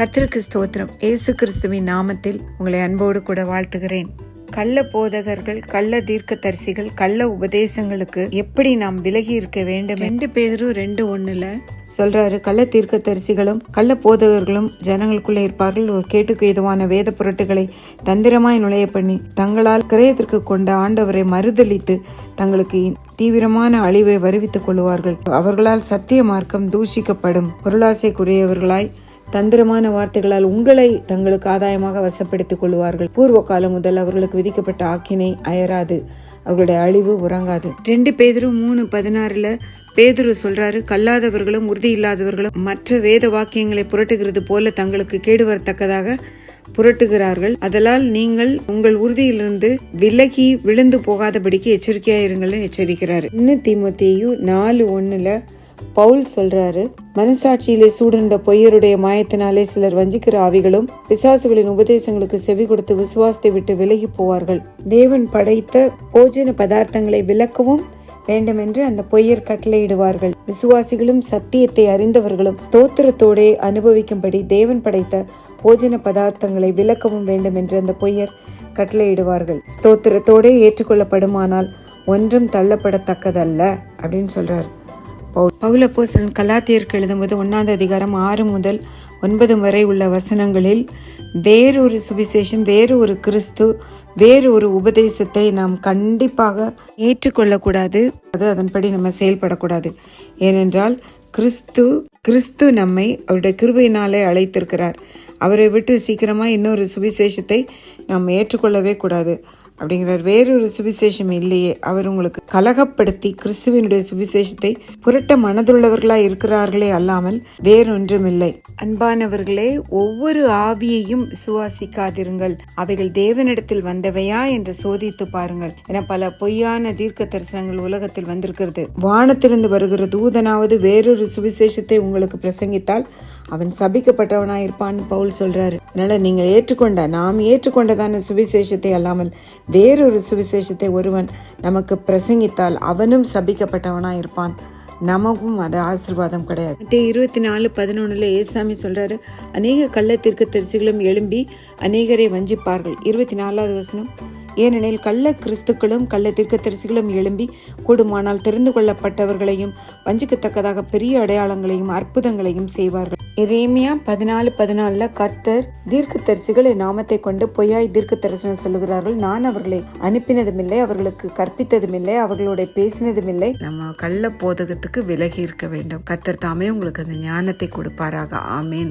கர்த்தருக்கு ஸ்தோத்திரம். இயேசு கிறிஸ்துவின் நாமத்தில் உங்களை அன்போடு கூட வாழ்த்துகிறேன். கள்ள போதகர்கள் கள்ள தீர்க்கதரிசிகள் கள்ள உபதேசங்களுக்கு எப்படி நாம் விலகி இருக்க வேண்டும்? ரெண்டு பேரும் ரெண்டு ஒண்ணுல. சொல்றாரு கள்ள தீர்க்கதரிசிகளும் கள்ள போதகர்களும் ஜனங்களுக்குள்ளே இருப்பார்கள். ஒரு கேட்டுக்கு ஏதுவான வேத பொருட்டுகளை தந்திரமாய் நுழைய பண்ணி தங்களால் கிரயத்திற்கு கொண்ட ஆண்டவரை மறுதலித்து தங்களுக்கு தீவிரமான அழிவை வருவித்துக் கொள்வார்கள் அவர்களால் சத்திய மார்க்கம் தூஷிக்கப்படும். பொருளாசைக்குரியவர்களாய் தந்திரமான வார்த்தைகளால் உங்களை தங்களுக்கு ஆதாயமாக வசப்படுத்திக் கொள்வார்கள். பூர்வ காலம் முதல் அவர்களுக்கு விதிக்கப்பட்ட ஆக்கினை அயராது. அவர்களுடைய அழிவு உறங்காது. ரெண்டு பேதரும் மூணு பதினாறுல பேதுரு சொல்றாரு கல்லாதவர்களும் உறுதி இல்லாதவர்களும் மற்ற வேத வாக்கியங்களை புரட்டுகிறது போல தங்களுக்கு கேடு வரத்தக்கதாக புரட்டுகிறார்கள். அதலால் நீங்கள் உங்கள் உறுதியிலிருந்து விலகி விழுந்து போகாதபடிக்கு எச்சரிக்கையா இருங்கள்னு எச்சரிக்கிறாரு. இன்னும் தீமோத்தேயு நாலு ஒண்ணுல பவுல் சொல்றாரு மனசாட்சியிலே சூடுண்ட பொய்யருடைய மாயத்தினாலே சிலர் வஞ்சிக்கிற ஆவிகளும் பிசாசுகளின் உபதேசங்களுக்கு செவி கொடுத்து விசுவாசத்தை விட்டு விலகி போவார்கள். தேவன் படைத்த போஜன பதார்த்தங்களை விளக்கவும் வேண்டுமென்று அந்த பொய்யர் கட்டளையிடுவார்கள். விசுவாசிகளும் சத்தியத்தை அறிந்தவர்களும் தோத்திரத்தோடே அனுபவிக்கும்படி தேவன் படைத்த போஜன பதார்த்தங்களை விளக்கவும் வேண்டும் என்று அந்த பொய்யர் கட்டளையிடுவார்கள். ஸ்தோத்திரத்தோடே ஏற்றுக்கொள்ளப்படுமானால் ஒன்றும் தள்ளப்படத்தக்கதல்ல அப்படின்னு சொல்றாரு. பவுல். பவுலப்போஸ்தலன் கலாத்தியருக்கு எழுதும்போது ஒன்றாவது அதிகாரம் ஆறு முதல் ஒன்பது வரை உள்ள வசனங்களில் வேறொரு சுவிசேஷம் வேறு ஒரு கிறிஸ்து வேறு ஒரு உபதேசத்தை நாம் கண்டிப்பாக ஏற்றுக்கொள்ளக்கூடாது. அது அதன்படி நம்ம செயல்படக்கூடாது. ஏனென்றால் கிறிஸ்து கிறிஸ்து நம்மை அவருடைய கிருபையினாலே அழைத்திருக்கிறார். அவரை விட்டு சீக்கிரமாக இன்னொரு சுவிசேஷத்தை நாம் ஏற்றுக்கொள்ளவே கூடாது. அப்படிங்கிறார். வேறொரு சுவிசேஷம் இல்லையே. அவர் உங்களுக்கு கலகப்படுத்தி கிறிஸ்துவனுடைய சுவிசேஷத்தை புரட்ட மனதுள்ளவர்களாய் இருக்கிறார்களே அல்லாமல் வேறொன்றும் இல்லை அன்பானவர்களே ஒவ்வொரு ஆவியையும் சுவாசிக்காதிருங்கள் அவைகள் தேவனிடத்தில் வந்தவையா என்று சோதித்து பாருங்கள். என பல பொய்யான தீர்க்க தரிசனங்கள் உலகத்தில் வந்திருக்கிறது. வானத்திலிருந்து வருகிற தூதனாவது வேறொரு சுவிசேஷத்தை உங்களுக்கு பிரசங்கித்தால் அவன் சபிக்கப்பட்டவனாக இருப்பான்னு பவுல் சொல்றாரு. அதனால நீங்கள் ஏற்றுக்கொண்ட நாம் ஏற்றுக்கொண்டதான சுவிசேஷத்தை அல்லாமல் வேறொரு சுவிசேஷத்தை ஒருவன் நமக்கு பிரசங்கித்தால் அவனும் சபிக்கப்பட்டவனாக இருப்பான். நமக்கும் அது ஆசிர்வாதம் கிடையாது. இருபத்தி நாலு பதினொன்னுல ஏசாமி சொல்றாரு அநேக கள்ளத்திற்கு தரிசிகளும் எழும்பி அநேகரை வஞ்சிப்பார்கள். இருபத்தி நாலாவது வசனம். ஏனெனில் கள்ள கிறிஸ்துக்களும் கள்ள தீர்க்கதரிசிகளும் எழும்பி கூடுமானால் தெரிந்து கொள்ளப்பட்டவர்களையும் வஞ்சிக்கத்தக்கதாக பெரிய அடையாளங்களையும் அற்புதங்களையும் செய்வார்கள். எரேமியா பதினாலு பதினாலுல கர்த்தர் தீர்க்க தரிசிகளை நாமத்தை கொண்டு பொய்யாய் தீர்க்க தரிசனம் சொல்லுகிறார்கள். நான் அவர்களை அனுப்பினதுமில்லை அவர்களுக்கு கற்பித்ததுமில்லை அவர்களோட பேசினதுமில்லை. நம்ம கள்ள போதகத்துக்கு விலகி இருக்க வேண்டும். கர்த்தர் தாமே உங்களுக்கு அந்த ஞானத்தை கொடுப்பாராக. ஆமேன்.